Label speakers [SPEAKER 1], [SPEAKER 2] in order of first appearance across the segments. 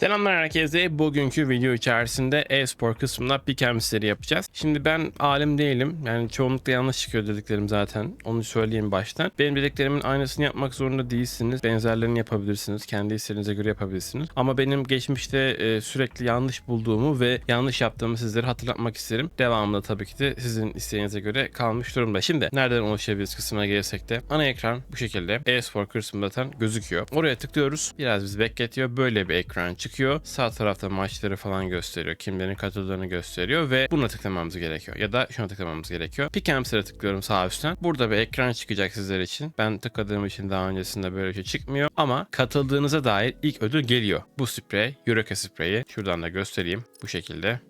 [SPEAKER 1] Selamlar herkese. Bugünkü video içerisinde e-spor kısmında pick seri yapacağız. Şimdi ben alim değilim. Yani çoğunlukla yanlış çıkıyor dediklerim zaten. Onu söyleyeyim baştan. Benim dediklerimin aynısını yapmak zorunda değilsiniz. Benzerlerini yapabilirsiniz. Kendi isteğinize göre yapabilirsiniz. Ama benim geçmişte e, sürekli yanlış bulduğumu ve yanlış yaptığımı sizlere hatırlatmak isterim. Devamında tabii ki de sizin isteğinize göre kalmış durumda. Şimdi nereden ulaşabiliriz kısmına gelirsek de ana ekran bu şekilde e-spor kısmında gözüküyor. Oraya tıklıyoruz. Biraz bizi bekletiyor. Böyle bir ekran çıkıyor. Sağ tarafta maçları falan gösteriyor. Kimlerin katıldığını gösteriyor ve buna tıklamamız gerekiyor. Ya da şuna tıklamamız gerekiyor. Pick Hamster'a tıklıyorum sağ üstten. Burada bir ekran çıkacak sizler için. Ben tıkladığım için daha öncesinde böyle bir şey çıkmıyor. Ama katıldığınıza dair ilk ödül geliyor. Bu sprey, Eureka spreyi. Şuradan da göstereyim. Bu şekilde.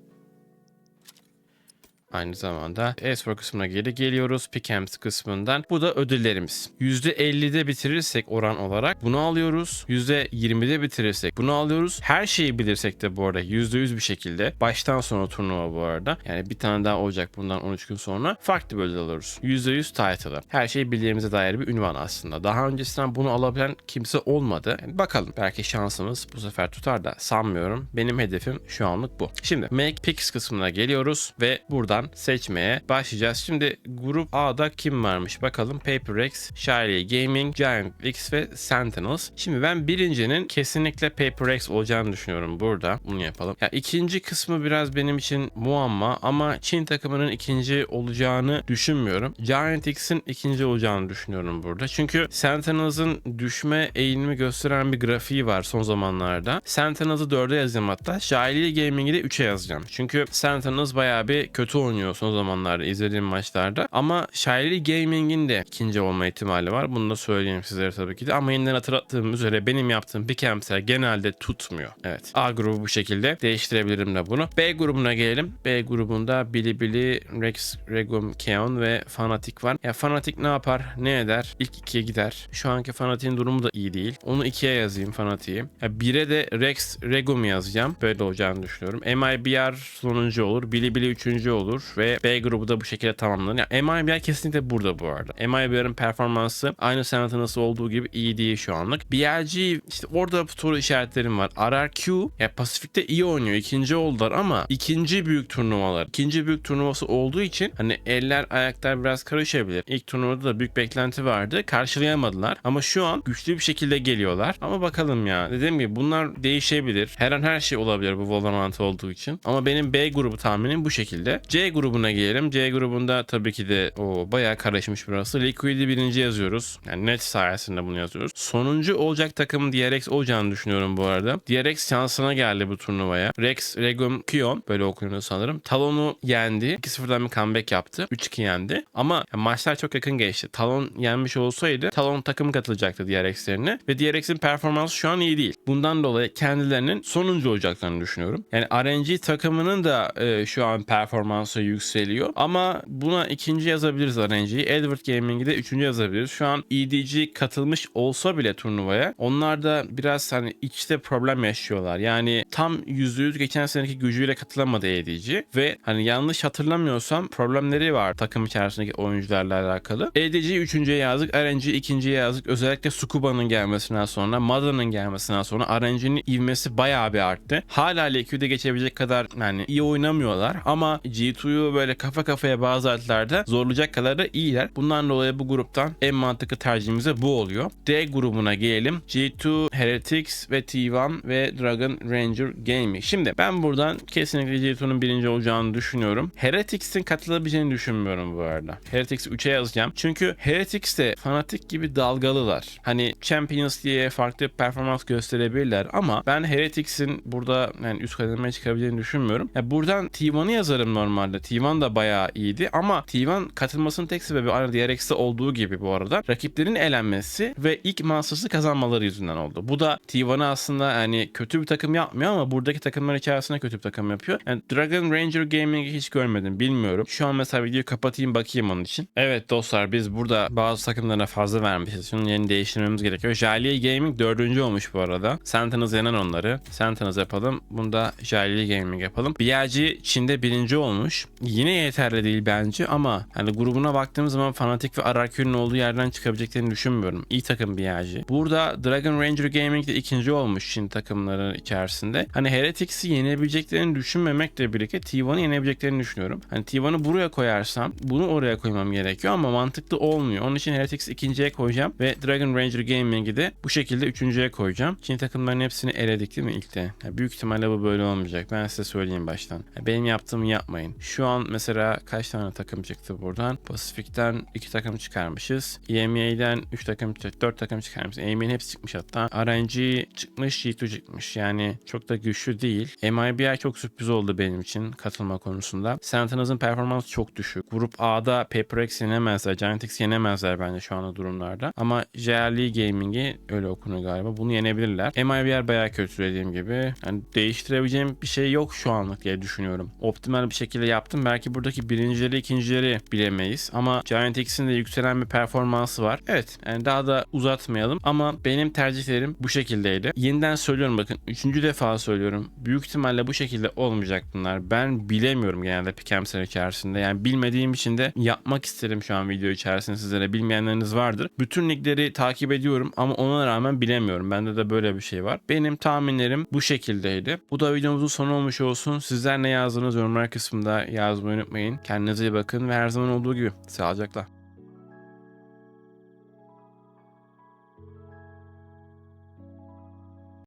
[SPEAKER 1] Aynı zamanda e-spor kısmına geri geliyoruz. Pick'ems kısmından. Bu da ödüllerimiz. %50'de bitirirsek oran olarak bunu alıyoruz. %20'de bitirirsek bunu alıyoruz. Her şeyi bilirsek de bu arada %100 bir şekilde. Baştan sona turnuva bu arada. Yani bir tane daha olacak bundan 13 gün sonra. Farklı ödül alıyoruz. %100 title'ı. Her şeyi bildiğimize dair bir ünvan aslında. Daha öncesinden bunu alabilen kimse olmadı. Yani bakalım. Belki şansımız bu sefer tutar da sanmıyorum. Benim hedefim şu anlık bu. Şimdi Make Picks kısmına geliyoruz ve buradan seçmeye başlayacağız. Şimdi grup A'da kim varmış bakalım. PaperX, Shiley Gaming, Giant X ve Sentinels. Şimdi ben birincinin kesinlikle PaperX olacağını düşünüyorum burada. Bunu yapalım. Ya ikinci kısmı biraz benim için muamma ama Çin takımının ikinci olacağını düşünmüyorum. Giant X'in ikinci olacağını düşünüyorum burada. Çünkü Sentinels'ın düşme eğilimi gösteren bir grafiği var son zamanlarda. Sentinels'ı 4'e yazacağım hatta. Shiley Gaming'i de 3'e yazacağım. Çünkü Sentinels bayağı bir kötü oynuyor son zamanlarda izlediğim maçlarda. Ama Shiley Gaming'in de ikinci olma ihtimali var. Bunu da söyleyeyim sizlere tabii ki de. Ama yeniden hatırlattığım üzere benim yaptığım pick'ems'ler genelde tutmuyor. Evet. A grubu bu şekilde. Değiştirebilirim de bunu. B grubuna gelelim. B grubunda Bilibili, Rex, Regum, Keon ve Fanatic var. Ya Fanatic ne yapar? Ne eder? İlk ikiye gider. Şu anki Fanatic'in durumu da iyi değil. Onu ikiye yazayım Fanatic'i. Ya 1'e de Rex, Regum yazacağım. Böyle olacağını düşünüyorum. MIBR sonuncu olur. Bilibili üçüncü olur ve B grubu da bu şekilde tamamlanır. Yani MIBR kesinlikle burada bu arada. MIBR'ın performansı aynı Sentinels'ı olduğu gibi iyi değil şu anlık. BLG işte orada soru işaretlerim var. RRQ ya Pasifik'te iyi oynuyor. ikinci oldular ama ikinci büyük turnuvalar. ikinci büyük turnuvası olduğu için hani eller ayaklar biraz karışabilir. İlk turnuvada da büyük beklenti vardı. Karşılayamadılar. Ama şu an güçlü bir şekilde geliyorlar. Ama bakalım ya. Dediğim gibi bunlar değişebilir. Her an her şey olabilir bu Valorant olduğu için. Ama benim B grubu tahminim bu şekilde. C grubuna gelelim. C grubunda tabii ki de o bayağı karışmış burası. Liquid'i birinci yazıyoruz. Yani net sayesinde bunu yazıyoruz. Sonuncu olacak takım DRX olacağını düşünüyorum bu arada. DRX şansına geldi bu turnuvaya. Rex, Regum, Kion böyle okunuyor sanırım. Talon'u yendi. 2-0'dan bir comeback yaptı. 3-2 yendi. Ama maçlar çok yakın geçti. Talon yenmiş olsaydı Talon takım katılacaktı DRX'lerine. Ve DRX'in performansı şu an iyi değil. Bundan dolayı kendilerinin sonuncu olacaklarını düşünüyorum. Yani RNG takımının da e, şu an performansı yükseliyor. Ama buna ikinci yazabiliriz RNG'yi. Edward Gaming'i de üçüncü yazabiliriz. Şu an EDG katılmış olsa bile turnuvaya onlar da biraz hani içte problem yaşıyorlar. Yani tam %100 geçen seneki gücüyle katılamadı EDG ve hani yanlış hatırlamıyorsam problemleri var takım içerisindeki oyuncularla alakalı. EDG'yi üçüncüye yazdık. RNG'yi ikinciye yazdık. Özellikle Sukuba'nın gelmesinden sonra, Mada'nın gelmesinden sonra RNG'nin ivmesi bayağı bir arttı. Hala LQ'de geçebilecek kadar yani iyi oynamıyorlar ama G2'yu böyle kafa kafaya bazı atlerde zorlayacak kadar da iyiler. Bundan dolayı bu gruptan en mantıklı tercihimiz bu oluyor. D grubuna gelelim. G2, Heretics ve T1 ve Dragon Ranger Gaming. Şimdi ben buradan kesinlikle G2'nun birinci olacağını düşünüyorum. Heretics'in katılabileceğini düşünmüyorum bu arada. Heretics'i 3'e yazacağım. Çünkü Heretics de fanatik gibi dalgalılar. Hani Champions diye farklı performans gösterebilirler ama ben Heretics'in burada yani üst kademeye çıkabileceğini düşünmüyorum. Ya buradan T1'ı yazarım normalde. T1 da bayağı iyiydi ama T1 katılmasının tek sebebi aynı DRX'te olduğu gibi bu arada rakiplerin elenmesi ve ilk Masters'ı kazanmaları yüzünden oldu. Bu da T1'ı aslında yani kötü bir takım yapmıyor ama buradaki takımlar içerisinde kötü bir takım yapıyor. Yani Dragon Ranger Gaming'i hiç görmedim bilmiyorum. Şu an mesela videoyu kapatayım bakayım onun için. Evet dostlar biz burada bazı takımlarına fazla vermişiz. Şunun yerini değiştirmemiz gerekiyor. Jaliye Gaming dördüncü olmuş bu arada. Sentinels yenen onları. Sentinels yapalım. Bunda Jaliye Gaming yapalım. BLG Çin'de birinci olmuş. Yine yeterli değil bence ama hani grubuna baktığım zaman fanatik ve Arakyu'nun olduğu yerden çıkabileceklerini düşünmüyorum. İyi takım bir yerci. Burada Dragon Ranger Gaming de ikinci olmuş Çin takımları içerisinde. Hani Heretics'i yenebileceklerini düşünmemekle birlikte T1'ı yenebileceklerini düşünüyorum. Hani T1'ı buraya koyarsam bunu oraya koymam gerekiyor ama mantıklı olmuyor. Onun için Heretics'i ikinciye koyacağım ve Dragon Ranger Gaming'i de bu şekilde üçüncüye koyacağım. Çin takımların hepsini eledik değil mi ilk de? Ya büyük ihtimalle bu böyle olmayacak. Ben size söyleyeyim baştan. Ya benim yaptığımı yapmayın. Şu an mesela kaç tane takım çıktı buradan? Pacific'ten 2 takım çıkarmışız. EMEA'den 3 takım, 4 takım çıkarmışız. EMEA'nin hepsi çıkmış hatta. RNG çıkmış, G2 çıkmış. Yani çok da güçlü değil. MIBI çok sürpriz oldu benim için katılma konusunda. Sentinels'ın performansı çok düşük. Grup A'da PaperX yenemezler, Giantix yenemezler bence şu anda durumlarda. Ama JRL Gaming'i öyle okunuyor galiba. Bunu yenebilirler. MIBR bayağı kötü dediğim gibi. Yani değiştirebileceğim bir şey yok şu anlık diye düşünüyorum. Optimal bir şekilde yaptım. Belki buradaki birincileri, ikincileri bilemeyiz. Ama Giant X'in de yükselen bir performansı var. Evet yani daha da uzatmayalım. Ama benim tercihlerim bu şekildeydi. Yeniden söylüyorum bakın. Üçüncü defa söylüyorum. Büyük ihtimalle bu şekilde olmayacak bunlar. Ben bilemiyorum genelde Pikemser içerisinde. Yani bilmediğim için de yapmak isterim şu an video içerisinde sizlere. Bilmeyenleriniz vardır. Bütün ligleri takip ediyorum ama ona rağmen bilemiyorum. Bende de böyle bir şey var. Benim tahminlerim bu şekildeydi. Bu da videomuzun sonu olmuş olsun. Sizler ne yazdığınız yorumlar kısmında yazmayı unutmayın. Kendinize iyi bakın ve her zaman olduğu gibi sağlıcakla.